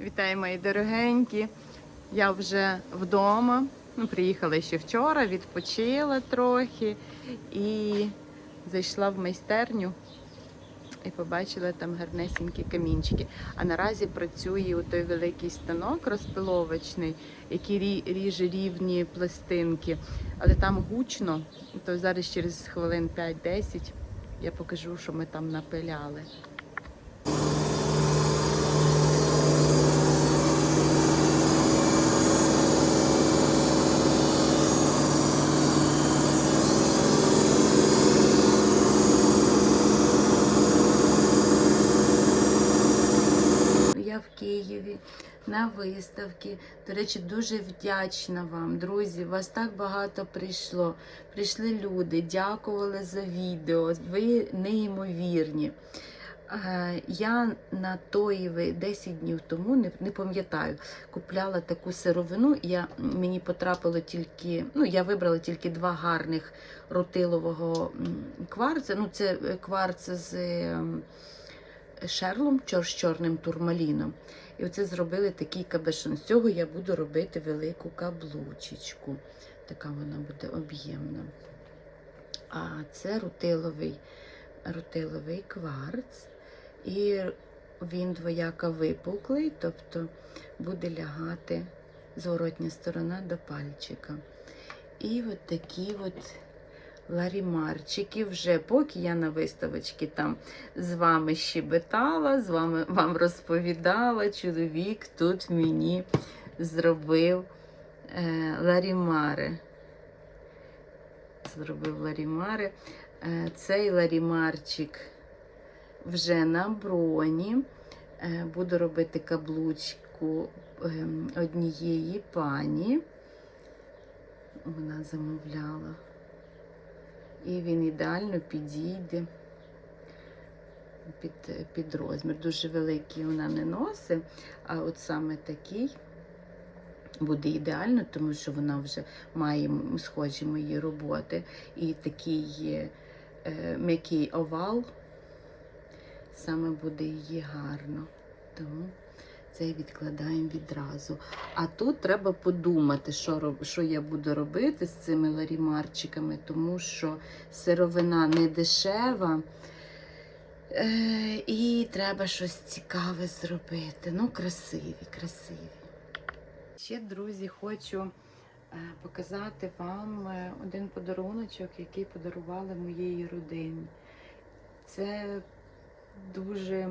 Вітаю, мої дорогенькі. Я вже вдома. Ну, приїхала ще вчора, відпочила трохи і зайшла в майстерню і побачила там гарнесенькі камінчики. А наразі працює у той великий станок розпиловочний, який ріже рівні пластинки. Але там гучно, то зараз через хвилин 5-10 я покажу, що ми там напиляли. Я в Києві на виставці. До речі, дуже вдячна вам, друзі. Вас так багато прийшло. Прийшли люди, дякували за відео. Ви неймовірні. Е, Я на Тоєві 10 днів тому, не, не пам'ятаю, купляла таку сировину. Я, мені потрапило тільки, ну, я вибрала тільки два гарних рутилового кварца. Ну, це е, кварц з ем, шерлом, чор- з чорним турмаліном. І оце зробили такий кабешон. З цього я буду робити велику каблучечку. Така вона буде об'ємна. А це рутиловий, рутиловий кварц. І він двояко випуклий, тобто буде лягати зворотня сторона до пальчика. І от такі от ларімарчики вже, поки я на виставочці там з вами щебетала, з вами вам розповідала. Чоловік тут мені зробив е, ларімари. Зробив ларімари. Е, цей ларімарчик вже на броні. Е, буду робити каблучку е, однієї пані. Вона замовляла. І він ідеально підійде під, під розмір. Дуже великий вона не носить, а от саме такий буде ідеально, тому що вона вже має схожі мої роботи. І такий е, м'який овал саме буде її гарно. Тому це відкладаємо відразу. А тут треба подумати, що, що я буду робити з цими ларімарчиками, тому що сировина не дешева. Е, і треба щось цікаве зробити. Ну, красиві, красиві. Ще, друзі, хочу е, показати вам е, один подаруночок, який подарували моєї родині. Це дуже.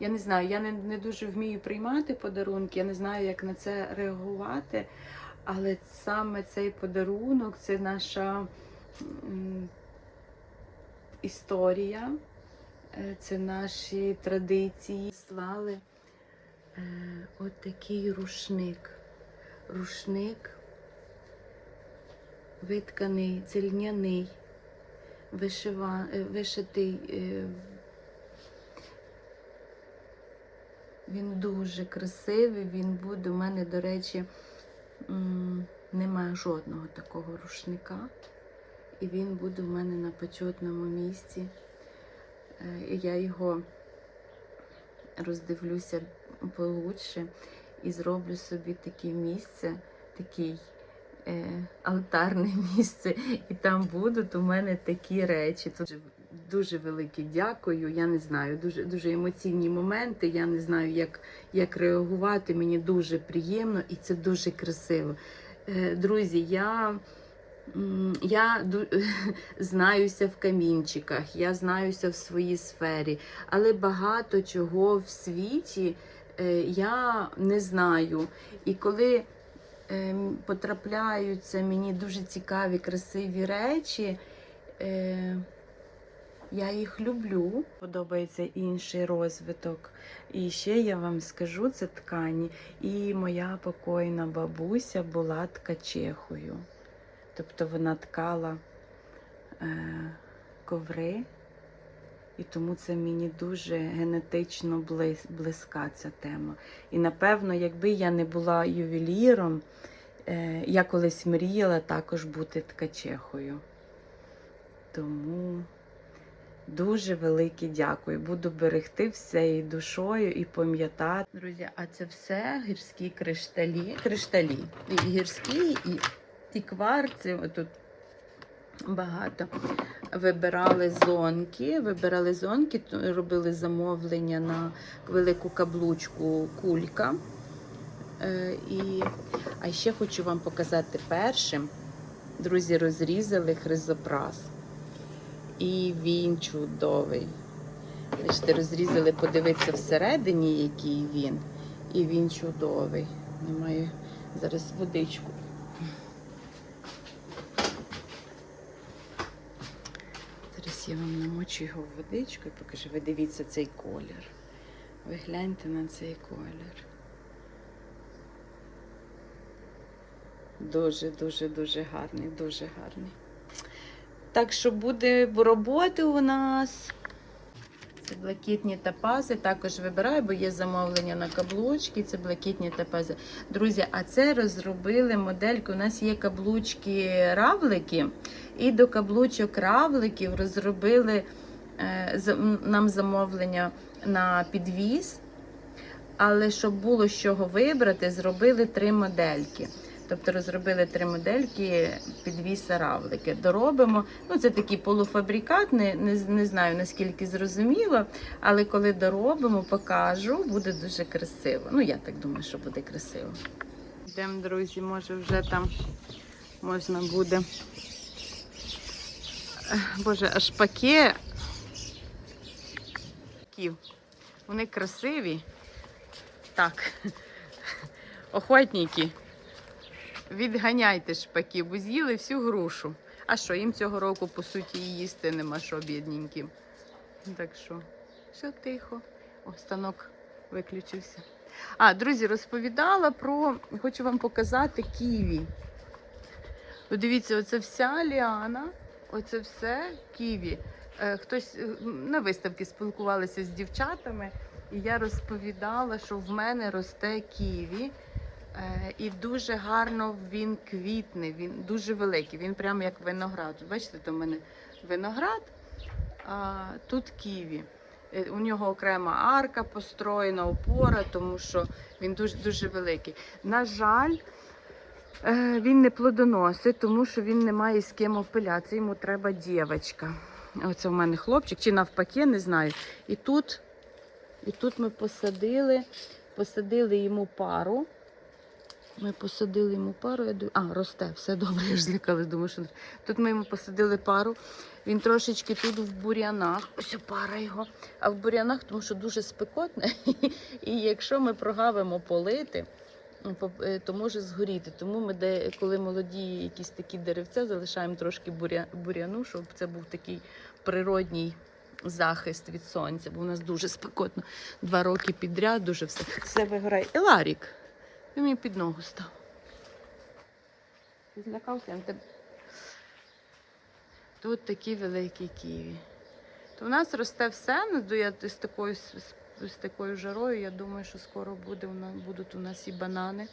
Я не знаю, я не, не дуже вмію приймати подарунки, я не знаю, як на це реагувати. Але саме цей подарунок це наша історія, е, це наші традиції. Слали е, от такий рушник. Рушник витканий, цільняний, е, вишитий. е, Він дуже красивий, він буде. У мене, до речі, немає жодного такого рушника. І він буде в мене на почетному місці. Е, І я його роздивлюся получше і зроблю собі таке місце, такий е, алтарне місце. І там будуть у мене такі речі. Тут дуже велике дякую. Я не знаю, дуже дуже емоційні моменти. Я не знаю, як, як реагувати. Мені дуже приємно і це дуже красиво. Е, Друзі, я. Я знаюся в камінчиках, я знаюся в своїй сфері, але багато чого в світі е, я не знаю. І коли ем, потрапляються мені дуже цікаві, красиві речі, е, я їх люблю. Подобається інший розвиток. І ще я вам скажу, це ткані. І моя покойна бабуся була ткачехою. Тобто вона ткала е, коври, і тому це мені дуже генетично близ, близька ця тема. І напевно, якби я не була ювеліром, е, я колись мріяла також бути ткачехою. Тому Дуже велике дякую. Буду берегти всією душою і пам'ятати. Друзі, а це все гірські кришталі. Кришталі. І гірські, і, і кварці. Тут багато. Вибирали зонки, вибирали зонки, робили замовлення на велику каблучку кулька. Е, і... А ще хочу вам показати першим. Друзі, розрізали хризопрас. І він чудовий. Бачите, розрізали, подивитися всередині, який він. І він чудовий. Немає зараз водичку. Зараз я вам намочу його в водичку і покажу. Ви дивіться цей колір. Ви гляньте на цей колір. Дуже, дуже, дуже гарний, дуже гарний. Так що буде роботи у нас. Це блакитні топази. Також вибираю, бо є замовлення на каблучки. Це блакитні топази. Друзі, а це розробили модельку. У нас є каблучки равлики, і до каблучок равликів розробили е, нам замовлення на підвіз. Але щоб було з чого вибрати, зробили три модельки. Тобто розробили три модельки підвіса равлики. Доробимо. Ну, це такий полуфабрикат, не, не, не знаю наскільки зрозуміло, але коли доробимо, покажу, буде дуже красиво. Ну, я так думаю, що буде красиво. Йдемо, друзі, може вже там можна буде. Боже, аж паке. Вони красиві. Так. Охотники. Відганяйте шпаків, бо з'їли всю грушу. А що, їм цього року, по суті, їсти нема що бідненьким. Так що, все тихо. О, станок виключився. А, друзі, розповідала про. Хочу вам показати ківі. Ви дивіться, оце вся ліана, оце все ківі. Е, Хтось е, на виставці спілкувалися з дівчатами, і я розповідала, що в мене росте ківі. Е, І дуже гарно він квітне, він дуже великий, він прямо як виноград. Бачите, в мене виноград, а тут ківі. Е, У нього окрема арка построєна, опора, тому що він дуже, дуже великий. На жаль, е, він не плодоносить, тому що він не має з ким опилятися. Йому треба дівчинка. Оце в мене хлопчик, чи навпаки, не знаю. І тут, і тут ми посадили, посадили йому пару. Ми посадили йому пару, я думаю, а, росте, все добре, я ж злякалась, думаю, що тут ми йому посадили пару. Він трошечки тут в бурянах, ось пара його, а в бурянах, тому що дуже спекотне. І якщо ми прогавимо полити, ну, е, то може згоріти. Тому ми, де, коли молоді якісь такі деревця, залишаємо трошки буря, буряну, щоб це був такий природній захист від сонця, бо у нас дуже спекотно. Два роки підряд, дуже все, все вигорає. І Ларік. Він мені під ногу став. Ти злякався? Тут такі великі ківі. То в нас росте все, ну, я з такою, з, такою жарою, я думаю, що скоро буде, у нас, будуть у нас і банани.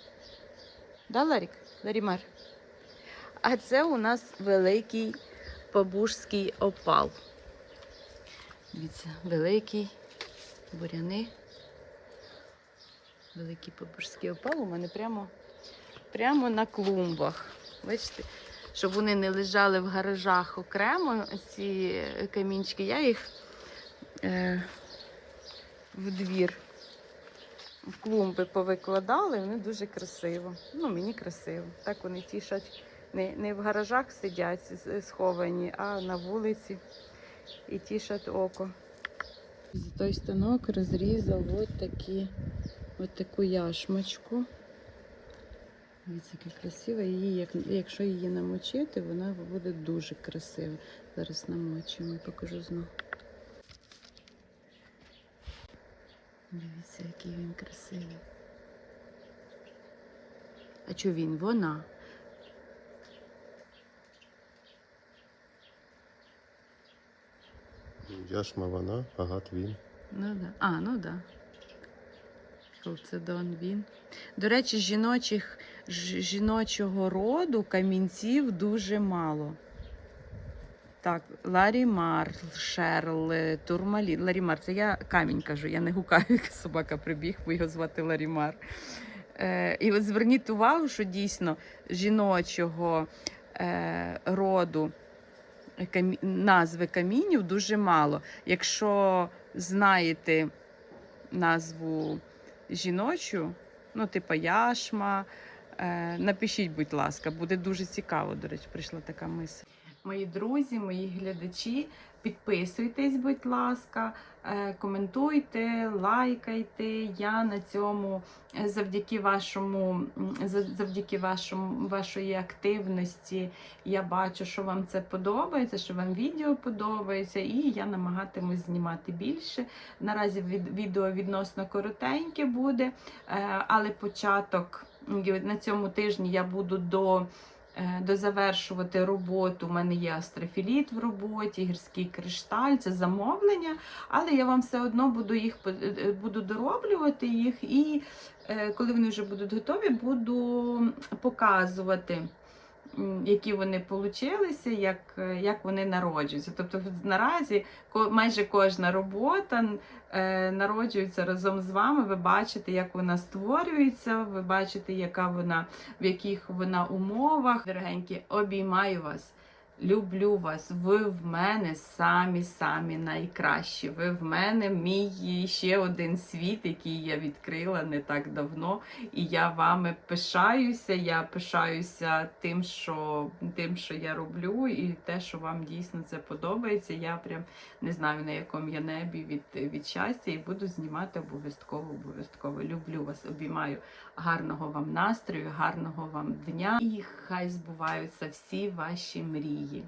Да, Ларік? Ларімар? А це у нас великий бабушський опал. Дивіться, великий буряни. Великий бабушський опал у мене прямо, прямо на клумбах. Бачите, щоб вони не лежали в гаражах окремо, ці камінчики, я їх е, в двір, в клумби повикладала, і вони дуже красиво. Ну, мені красиво. Так вони тішать. Не, не в гаражах сидять сховані, а на вулиці і тішать око. За той станок розрізав от такі, от таку яшмочку. Дивіться, яка красива. Її, як, якщо її намочити, вона буде дуже красива. Зараз намочимо покажу знову. Дивіться, який він красивий. А що він? Вона. Яшма вона, агат він. Ну да. А, ну да. Халцедон він. До речі, жіночих, жіночого роду камінців дуже мало. Так, Ларімар, Шерл, Турмалін. Ларімар, це я камінь кажу, я не гукаю, як собака прибіг, бо його звати Ларімар. Е, і от зверніть увагу, що дійсно жіночого е, роду камі... назви камінів дуже мало. Якщо знаєте назву жіночу, ну, типу яшма, е, напишіть, будь ласка, буде дуже цікаво, до речі, прийшла така мисль. Мої друзі, мої глядачі, підписуйтесь, будь ласка, е, коментуйте, лайкайте. Я на цьому е, завдяки вашому завдяки вашому вашої активності. Я бачу, що вам це подобається, що вам відео подобається, і я намагатимусь знімати більше. Наразі відео відносно коротеньке буде, е, але початок на цьому тижні я буду до. Е, Дозавершувати роботу. У мене є астрофіліт в роботі, гірський кришталь, це замовлення, але я вам все одно буду їх е, е, буду дороблювати їх, і коли вони вже будуть готові, буду показувати, які вони получилися, як, е, як вони народжуються. Тобто наразі майже кожна робота е, народжується разом з вами. Ви бачите, як вона створюється, ви бачите, яка вона, в яких вона умовах. Дорогенькі, обіймаю вас. Люблю вас, ви в мене самі-самі найкращі. Ви в мене мій ще один світ, який я відкрила не так давно. І я вами пишаюся. Я пишаюся тим, що тим, що я роблю, і те, що вам дійсно це подобається. Я прям не знаю на якому я небі від, від щастя, і буду знімати обов'язково. Обов'язково люблю вас, обіймаю. Гарного вам настрою, гарного вам дня, і хай збуваються всі ваші мрії її.